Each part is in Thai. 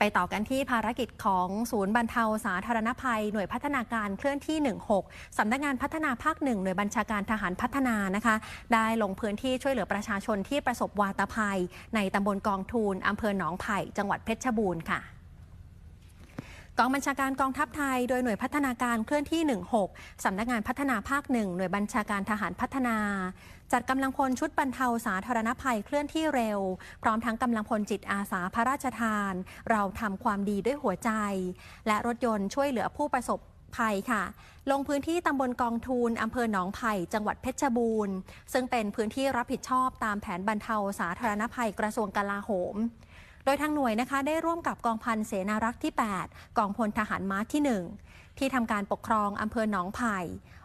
ไปต่อกันที่ภารกิจของศูนย์บรรเทาสาธารณภัย หน่วยพัฒนาการเคลื่อนที่ 16 สำนักงานพัฒนาภาคหนึ่งหน่วยบัญชาการทหารพัฒนานะคะ ได้ลงพื้นที่ช่วยเหลือประชาชนที่ประสบวาตภัย ในตำบลกองทูลอำเภอหนองไผ่ จังหวัดเพชรบูรณ์ค่ะ กองบัญชาการกองทัพไทย โดยหน่วยพัฒนาการเคลื่อนที่ 16 สำนักงานพัฒนาภาคหนึ่งหน่วยบัญชาการทหารพัฒนา จัดกำลังพลชุดบรรเทาสาธารณภัยเคลื่อนที่เร็ว พร้อมทั้งกำลังพลจิตอาสาพระราชทาน เราทำความดีด้วยหัวใจ และรถยนต์ช่วยเหลือผู้ประสบภัยค่ะ ลงพื้นที่ตำบลกองทูลอำเภอหนองไผ่ จังหวัดเพชรบูรณ์ ซึ่งเป็นพื้นที่รับผิดชอบตามแผนบรรเทาสาธารณภัยกระทรวงกลาโหม โดยทางหน่วยนะคะได้ร่วมกับกองพันเสนารักษ์ที่ 8 กองพลทหารม้าที่ 1 ที่ทำการปกครองอำเภอหนองไผ่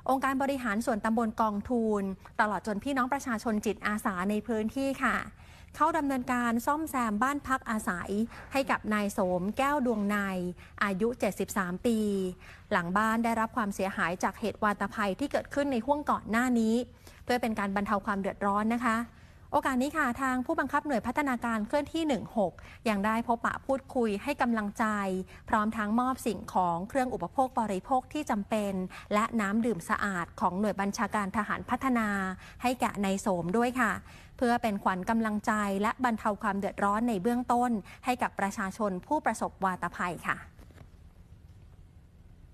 องค์การบริหารส่วนตำบลกองทูล ตลอดจนพี่น้องประชาชนจิตอาสาในพื้นที่ค่ะเข้าดำเนินการซ่อมแซมบ้านพักอาศัย ให้กับนายโสมแก้วดวงใน อายุ 73 ปี หลังบ้านได้รับความเสียหายจากเหตุวาตภัยที่เกิดขึ้นในห่วงก่อนหน้านี้ เพื่อเป็นการบรรเทาความเดือดร้อนนะคะ โอกาสนี้ค่ะทางผู้บังคับหน่วยพัฒนาการเคลื่อนที่ 16 ยังได้พบปะพูดคุยให้กำลังใจ พร้อมทั้งมอบสิ่งของเครื่องอุปโภคบริโภคที่จำเป็น และน้ำดื่มสะอาดของหน่วยบัญชาการทหารพัฒนา ให้แก่ในโสมด้วยค่ะ เพื่อเป็นขวัญกำลังใจและบรรเทาความเดือดร้อนในเบื้องต้น ให้กับประชาชนผู้ประสบวาตภัยค่ะ